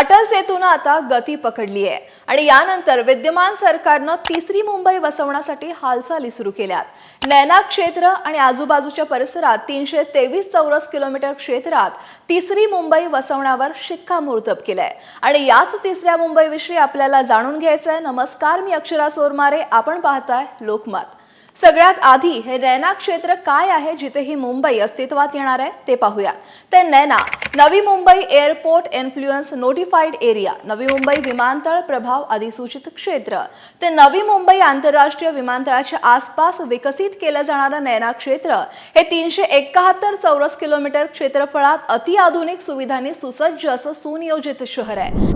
अटल सेतूनं आता गती पकडली आहे. आणि यानंतर विद्यमान सरकारनं तिसरी मुंबई वसवण्यासाठी हालचाली सुरू केल्यात. नैना क्षेत्र आणि आजूबाजूच्या परिसरात तीनशे तेवीस चौरस किलोमीटर क्षेत्रात तिसरी मुंबई वसवण्यावर शिक्कामोर्तब केलंय. आणि याच तिसऱ्या मुंबईविषयी आपल्याला जाणून घ्यायचं आहे नमस्कार मी अक्षरा चोरमारे आपण पाहताय लोकमत. सगळ्यात आधी हे नैना क्षेत्र काय आहे जिथे ही मुंबई अस्तित्वात येणार आहे ते पाहूया. ते NAINA Navi Mumbai airport influence notified area Navi Mumbai विमानतळ प्रभाव अधिसूचित क्षेत्र. ते नवी मुंबई आंतरराष्ट्रीय विमानतळाच्या आसपास विकसित केलं जाणारं नैना क्षेत्र. हे तीनशे एकाहत्तर चौरस किलोमीटर क्षेत्रफळात अतिआधुनिक सुविधांनी सुसज्ज असं सुनियोजित शहर आहे.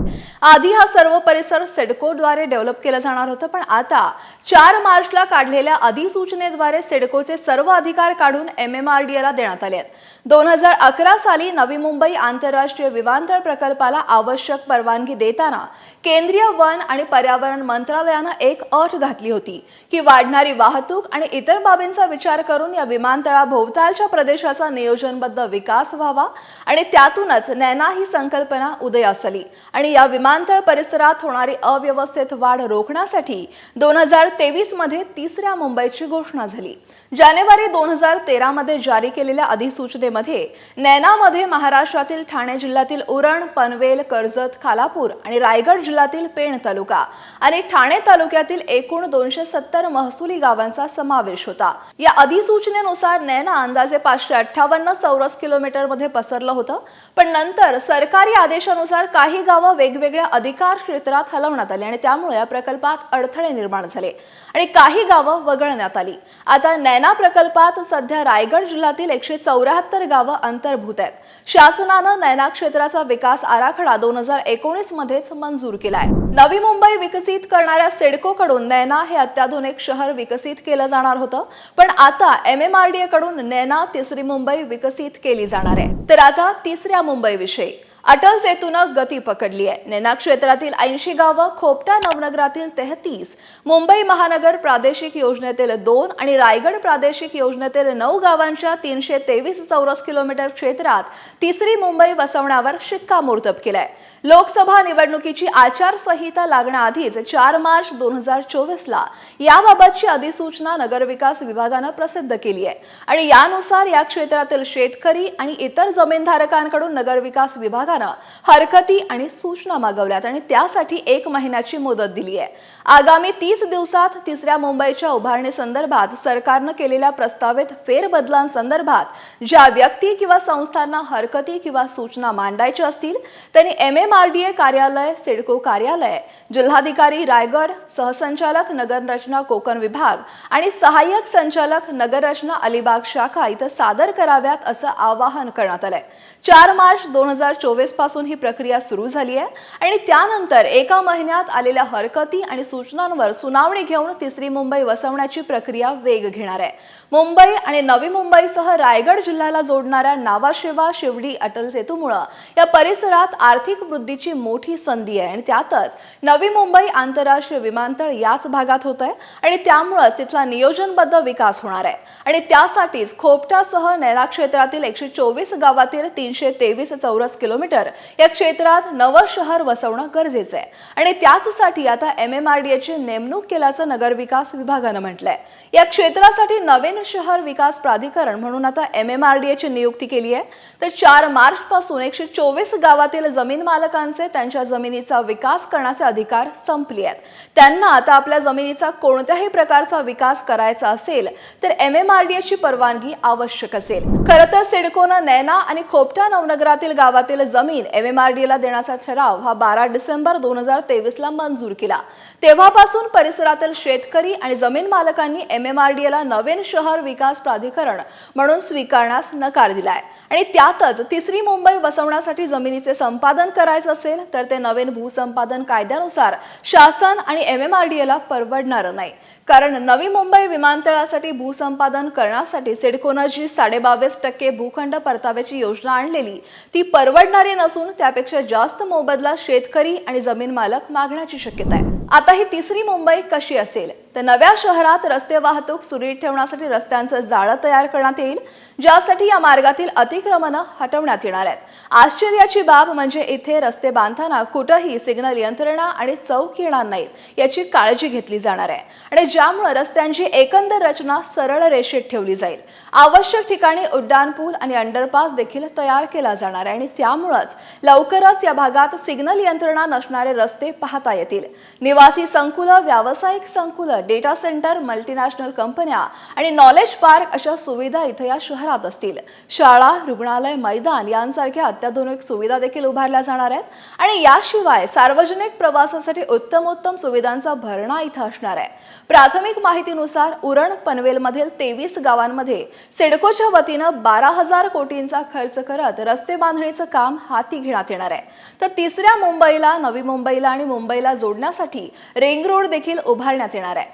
आधी हा सर्व परिसर सेडकोद्वारे डेव्हलप केला जाणार होतं पण आता चार मार्चला काढलेल्या अधिसूचनेद्वारे सेडकोचे सर्व अधिकार काढून एम एम आर डी एला देण्यात आले आहेत. दोन हजार अकरा साली नवी मुंबई आंतरराष्ट्रीय विमानतळ प्रकल्पाला आवश्यक परवानगी देताना केंद्रीय वन आणि पर्यावरण मंत्रालयानं एक अट घातली होती की वाढणारी वाहतूक आणि इतर बाबींचा विचार करून या विमानतळाभोवतालच्या प्रदेशाचा नियोजनबद्ध विकास व्हावा आणि त्यातूनच नैना ही संकल्पना उदयास आली. आणि या विमानतळ परिसरात होणारी अव्यवस्थेत वाढ रोखण्यासाठी दोन हजार तेवीसमध्ये तिसऱ्या मुंबईची घोषणा झाली. जानेवारी दोन हजार तेरा मध्ये जारी केलेल्या अधिसूचनेमध्ये नैनामध्ये महाराष्ट्रातील ठाणे जिल्ह्यातील उरण पनवेल कर्जत खालापूर आणि रायगड जिल्ह्यातील पेण तालुका आणि ठाणे तालुक्यातील एकूण दोनशे सत्तर महसुली गावांचा समावेश होता. या अधिसूचनेनुसार नैना अंदाजे पाचशे अठ्ठावन्न चौरस किलोमीटरमध्ये पसरलं होतं. पण नंतर सरकारी आदेशानुसार काही गावं वेगवेगळ्या अधिकार क्षेत्रात हलवण्यात आले आणि त्यामुळे या प्रकल्पात अडथळे निर्माण झाले आणि काही गावं वगळण्यात आली. आता नैना प्रकल्पात सध्या रायगड जिल्ह्यातील एकशे चौऱ्याहत्तर गावं अंतर्भूत आहेत. शासनानं नैना क्षेत्राचा विकास आराखडा दोन हजार एकोणीस मध्येच मंजूर केलाय. नवी मुंबई विकसित करणाऱ्या सिडकोकडून नैना हे अत्याधुनिक शहर विकसित केलं जाणार होतं पण आता M M R D A कडून नैना तिसरी मुंबई विकसित केली जाणार आहे. तर आता तिसऱ्या मुंबई विषयी अटल सेतूनं गती पकडली आहे. नेना क्षेत्रातील ऐंशी गावं खोपटा नवनगरातील तेहतीस मुंबई महानगर प्रादेशिक योजनेतील दोन आणि रायगड प्रादेशिक योजनेतील नऊ गावांच्या तीनशे तेवीस चौरस किलोमीटर क्षेत्रात तिसरी मुंबई वसवण्यावर शिक्कामोर्तब केलंय. लोकसभा निवडणुकीची आचारसंहिता लागण्याआधीच चार मार्च दोन हजार चोवीसला याबाबतची अधिसूचना नगरविकास विभागानं प्रसिद्ध केली आहे. आणि यानुसार या क्षेत्रातील शेतकरी आणि इतर जमीनधारकांकडून नगरविकास विभागानं हरकती आणि सूचना मागवल्यात आणि त्यासाठी एक महिन्याची मुदत दिली आहे आगामी तीस दिवसात तिसऱ्या मुंबईच्या उभारणी संदर्भात सरकारनं केलेल्या प्रस्तावित फेरबदलांसंदर्भात ज्या व्यक्ती किंवा संस्थांना हरकती किंवा सूचना मांडायच्या असतील त्यांनी M M R D A कार्यालय सिडको कार्यालय जिल्हाधिकारी रायगड सहसंचालक नगररचना कोकण विभाग आणि सहाय्यक संचालक नगररचना अलिबाग शाखा इथं सादर कराव्यात असं आवाहन करण्यात आलंय. चार मार्च दोन हजार चोवीस पासून ही प्रक्रिया सुरू झाली आहे. आणि त्यानंतर एका महिन्यात आलेल्या हरकती आणि सूचनांवर सुनावणी घेऊन तिसरी मुंबई वसवण्याची प्रक्रिया वेग घेणार आहे. मुंबई आणि नवी मुंबईसह रायगड जिल्ह्याला जोडणाऱ्या नावाशिवा शिवडी अटल सेतूमुळं या परिसरात आर्थिक वृद्धीची मोठी संधी आहे. आणि त्यातच नवी मुंबई आंतरराष्ट्रीय विमानतळ याच भागात होत आहे. आणि त्यामुळंच तिथला नियोजनबद्ध विकास होणार आहे. आणि त्यासाठीच खोपटासह नैना क्षेत्रातील एकशे चोवीस गावातील तीनशे तेवीस चौरस किलोमीटर या क्षेत्रात नवं शहर वसवणं गरजेचं आहे. आणि त्याचसाठी आता एम एम आर डी एची नेमणूक केल्याचं नगरविकास विभागानं म्हटलंय. या क्षेत्रासाठी नवीन शहर विकास प्राधिकरण म्हणून आता एम एम आर डी एची नियुक्ती केली आहे. तर चार मार्च पासून एकशे चोवीस गावातील जमीन मालकांचे त्यांच्या जमिनीचा विकास करण्याचे अधिकार संपले आहेत. त्यांना आता आपल्या जमिनीचा कोणत्याही प्रकारचा विकास करायचा असेल तर एम एम आर डी एची परवानगी आवश्यक असेल. खरं तर सिडकोनं नैना आणि खोपटा नवनगरातील गावातील जमीन एम एम आर डी ला देण्याचा ठराव हा बारा डिसेंबर दोन हजार तेवीस ला मंजूर केला. तेव्हापासून परिसरातील शेतकरी आणि जमीन मालकांनी एम एम आर डी ला नवीन शहर विकास प्राधिकरण म्हणून स्वीकारण्यास नकार दिलाय. आणि त्यातच तिसरी मुंबई बसवण्यासाठी जमिनीचे संपादन करायचं असेल तर ते नवीन भूसंपादन कायद्यानुसार शासन आणि एम एम आर डी ला परवडणार नाही. कारण नवी मुंबई विमानतळासाठी भूसंपादन करण्यासाठी सिडकोनं जी साडेबावीस टक्के भूखंड परताव्याची योजना आणलेली ती परवडणारी नसून त्यापेक्षा जास्त मोबदला शेतकरी आणि जमीन मालक मागण्याची शक्यता आहे. आता ही तिसरी मुंबई कशी असेल? तर नव्या शहरात रस्ते वाहतूक सुरळीत ठेवण्यासाठी रस्त्यांचं जाळं तयार करण्यात येईल ज्यासाठी या मार्गातील अतिक्रमणं हटवण्यात येणार आहेत. आश्चर्याची बाब म्हणजे इथे रस्ते बांधताना कुठंही सिग्नल यंत्रणा आणि चौक येणार नाहीत याची काळजी घेतली जाणार आहे. आणि ज्यामुळे रस्त्यांची एकंदर रचना सरळ रेषेत ठेवली जाईल. आवश्यक ठिकाणी उड्डाणपूल आणि अंडरपास देखील तयार केला जाणार आहे आणि त्यामुळंच लवकरच या भागात सिग्नल यंत्रणा नसणारे रस्ते पाहता येतील. निवासी संकुलं व्यावसायिक संकुलं डेटा सेंटर मल्टीनॅशनल कंपन्या आणि नॉलेज पार्क अशा सुविधा इथं या शहरात असतील. शाळा रुग्णालय मैदान यांसारख्या अत्याधुनिक सुविधा देखील उभारल्या जाणार आहेत आणि याशिवाय सार्वजनिक प्रवासासाठी उत्तमोत्तम सुविधांचा भरणा इथं असणार आहे. प्राथमिक माहितीनुसार उरण पनवेलमधील तेवीस गावांमध्ये सिडकोच्या वतीनं बारा हजार कोटींचा खर्च करत रस्ते बांधणीचं काम हाती घेण्यात येणार आहे. तर तिसऱ्या मुंबईला नवी मुंबईला आणि मुंबईला जोडण्यासाठी रिंग रोड देखील उभारण्यात येणार आहे.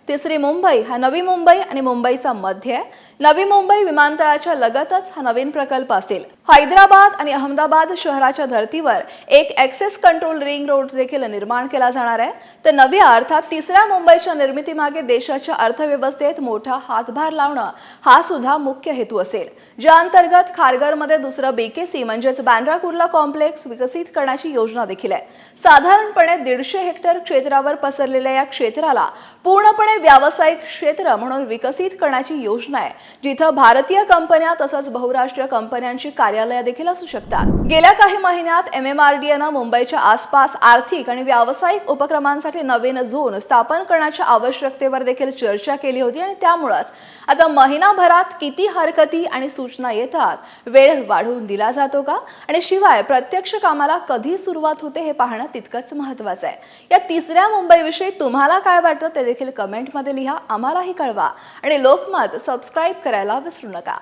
तिसरी मुंबई हा नवी मुंबई आणि मुंबईचा मध्य आहे. नवी मुंबई विमानतळाच्या लगतच हा नवीन प्रकल्प असेल. हैदराबाद आणि अहमदाबाद शहराच्या धर्तीवर एक ऍक्सेस कंट्रोल रिंग रोड देखील निर्माण केला जाणार आहे. तर नव्या अर्थात तिसऱ्या मुंबईच्या निर्मितीमागे देशाच्या अर्थव्यवस्थेत मोठा हातभार लावणं हा सुद्धा मुख्य हेतू असेल. ज्या अंतर्गत खारघरमध्ये दुसरं बीकेसी म्हणजेच बँड्रा कुर्ला कॉम्प्लेक्स विकसित करण्याची योजना देखील आहे. साधारणपणे दीडशे हेक्टर क्षेत्रावर पसरलेल्या या क्षेत्राला पूर्णपणे व्यावसायिक क्षेत्र म्हणून विकसित करण्याची योजना आहे जिथं भारतीय कंपन्या तसंच बहुराष्ट्रीय कंपन्यांची कार्यालय देखील असू शकतात. गेल्या काही महिन्यात एम एम आर डी एनं मुंबईच्या आसपास आर्थिक आणि व्यावसायिक उपक्रमांसाठी नवीन झोन स्थापन करण्याच्या आवश्यकतेवर देखील चर्चा केली होती आणि त्यामुळंच आता महिनाभरात किती हरकती आणि सूचना येतात वेळ वाढवून दिला जातो का? आणि शिवाय प्रत्यक्ष कामाला कधी सुरुवात होते हे पाहणं तितकंच महत्वाचं आहे. या तिसऱ्या मुंबईविषयी तुम्हाला काय वाटतं ते देखील कमेंट कमेंटमध्ये लिहा आम्हालाही कळवा. आणि लोकमत सबस्क्राईब करायला विसरू नका.